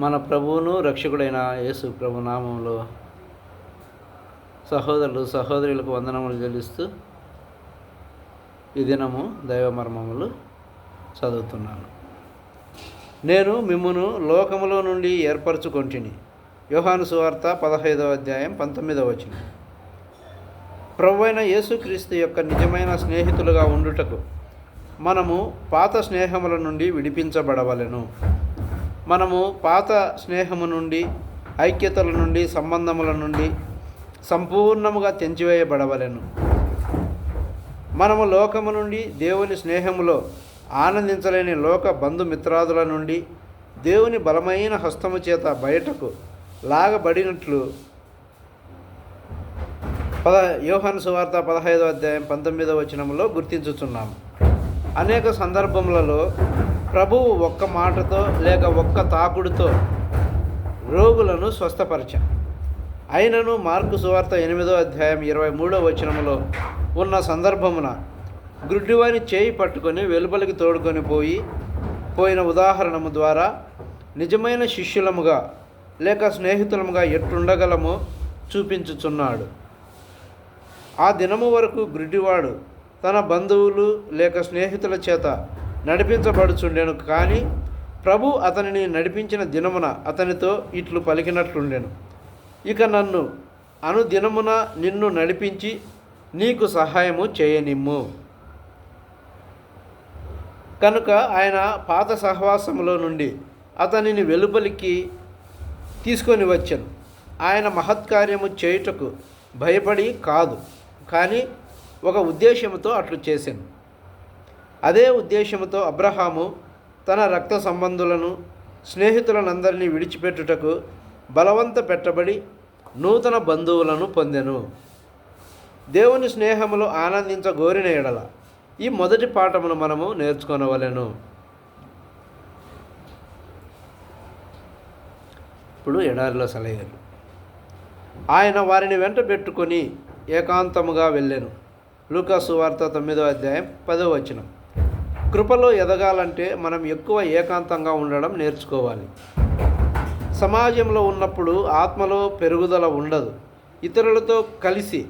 మన ప్రభువును రక్షకుడైన యేసు ప్రభు నామంలో సహోదరులు సహోదరులకు వందనములు చెల్లిస్తూ ఈ దినము దైవ మర్మములు చదువుతున్నాను. నేను మిమ్మును లోకములో నుండి ఏర్పరచుకొంటిని. యోహాను సువార్త పదహైదవ అధ్యాయం పంతొమ్మిదవ వచనం. ప్రభు అయిన యేసుక్రీస్తు యొక్క నిజమైన స్నేహితులుగా ఉండుటకు మనము పాత స్నేహముల నుండి విడిపించబడవలెను. మనము పాత స్నేహము నుండి ఐక్యతల నుండి సంబంధముల నుండి సంపూర్ణముగా తెంచివేయబడవలెను. మనము లోకము నుండి దేవుని స్నేహములో ఆనందించలేని లోక బంధుమిత్రాదుల నుండి దేవుని బలమైన హస్తము చేత బయటకు లాగబడినట్లు పద యోహాను సువార్త పదహైదో అధ్యాయం పంతొమ్మిదో వచనంలో గుర్తించుచున్నాము. అనేక సందర్భములలో ప్రభువు ఒక్క మాటతో లేక ఒక్క తాకుడుతో రోగులను స్వస్థపరచ అయినను మార్కు సువార్త ఎనిమిదో అధ్యాయం ఇరవై మూడో వచనములో ఉన్న సందర్భమున గుడ్డివాని చేయి పట్టుకొని వెలుపలికి తోడుకొని పోయి పోయిన ఉదాహరణము ద్వారా నిజమైన శిష్యులముగా లేక స్నేహితులముగా ఎట్టుండగలమో చూపించుచున్నాడు. ఆ దినము వరకు గుడ్డివాడు తన బంధువులు లేక స్నేహితుల చేత నడిపించబడుచుండెను కానీ ప్రభు అతనిని నడిపించిన దినమున అతనితో ఇట్లు పలికినట్లుండెను. ఇక నన్ను అనుదినమున నిన్ను నడిపించి నీకు సహాయము చేయనిమ్ము. కనుక ఆయన పాత సహవాసములో నుండి అతనిని వెలుపలికి తీసుకొని వచ్చాను. ఆయన మహత్కార్యము చేయుటకు భయపడి కాదు కానీ ఒక ఉద్దేశంతో అట్లు చేశాను అదే ఉద్దేశంతో అబ్రహాము తన రక్త సంబంధులను స్నేహితులనందరినీ విడిచిపెట్టుటకు బలవంత పెట్టబడి నూతన బంధువులను పొందెను. దేవుని స్నేహములో ఆనందించగోరిన ఎడల ఈ మొదటి పాఠమును మనము నేర్చుకొనవలెను. ఇప్పుడు ఎడారిలో సలహలు ఆయన వారిని వెంట పెట్టుకొని ఏకాంతముగా వెళ్ళాను. లూకాసు వార్త తొమ్మిదో అధ్యాయం పదో వచనం. కృపలో ఎదగాలంటే మనం ఎక్కువ ఏకాంతంగా ఉండడం నేర్చుకోవాలి. సమాజంలో ఉన్నప్పుడు ఆత్మలో పెరుగుదల ఉండదు. ఇతరులతో కలిసి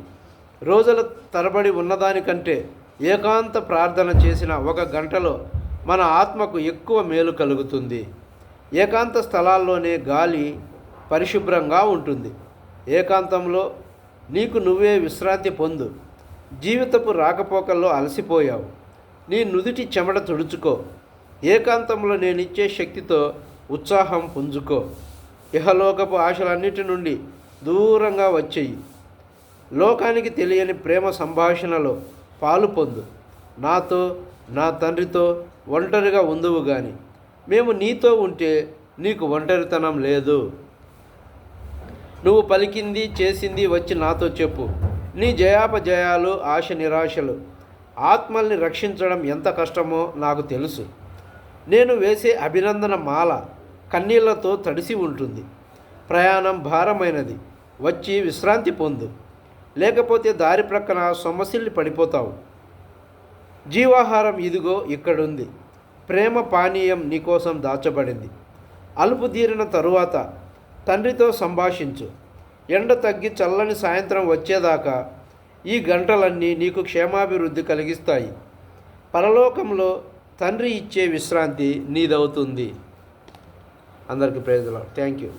రోజుల తరబడి ఉన్నదానికంటే ఏకాంత ప్రార్థన చేసిన ఒక గంటలో మన ఆత్మకు ఎక్కువ మేలు కలుగుతుంది. ఏకాంత స్థలాల్లోనే గాలి పరిశుభ్రంగా ఉంటుంది. ఏకాంతంలో నీకు నువ్వే విశ్రాంతి పొందు. జీవితపు రాకపోకల్లో అలసిపోయావు. నీ నుదుటి చెమట తుడుచుకో. ఏకాంతంలో నేనిచ్చే శక్తితో ఉత్సాహం పుంజుకో. ఇహలోకపు ఆశలన్నిటి నుండి దూరంగా వచ్చేయి. లోకానికి తెలియని ప్రేమ సంభాషణలో పాలు పొందు. నాతో నా తండ్రితో ఒంటరిగా ఉందువు గాని. మేము నీతో ఉంటే నీకు ఒంటరితనం లేదు. నువ్వు పలికింది చేసింది వచ్చి నాతో చెప్పు. నీ జయాపజయాలు ఆశ నిరాశలు ఆత్మల్ని రక్షించడం ఎంత కష్టమో నాకు తెలుసు. నేను వేసే అభినందన మాల కన్నీళ్ళతో తడిసి ఉంటుంది. ప్రయాణం భారమైనది. వచ్చి విశ్రాంతి పొందు. లేకపోతే దారి ప్రక్కన సొమ్మసిల్లి పడిపోతావు. జీవాహారం ఇదిగో ఇక్కడుంది. ప్రేమ పానీయం నీకోసం దాచబడింది. అలుపు తీరిన తరువాత తండ్రితో సంభాషించు. ఎండ తగ్గి చల్లని సాయంత్రం వచ్చేదాకా ఈ గంటలన్నీ నీకు క్షేమాభివృద్ధి కలిగిస్తాయి. పరలోకంలో తండ్రి ఇచ్చే విశ్రాంతి నీదవుతుంది. అందరికీ ప్రయోజనం థ్యాంక్ యూ.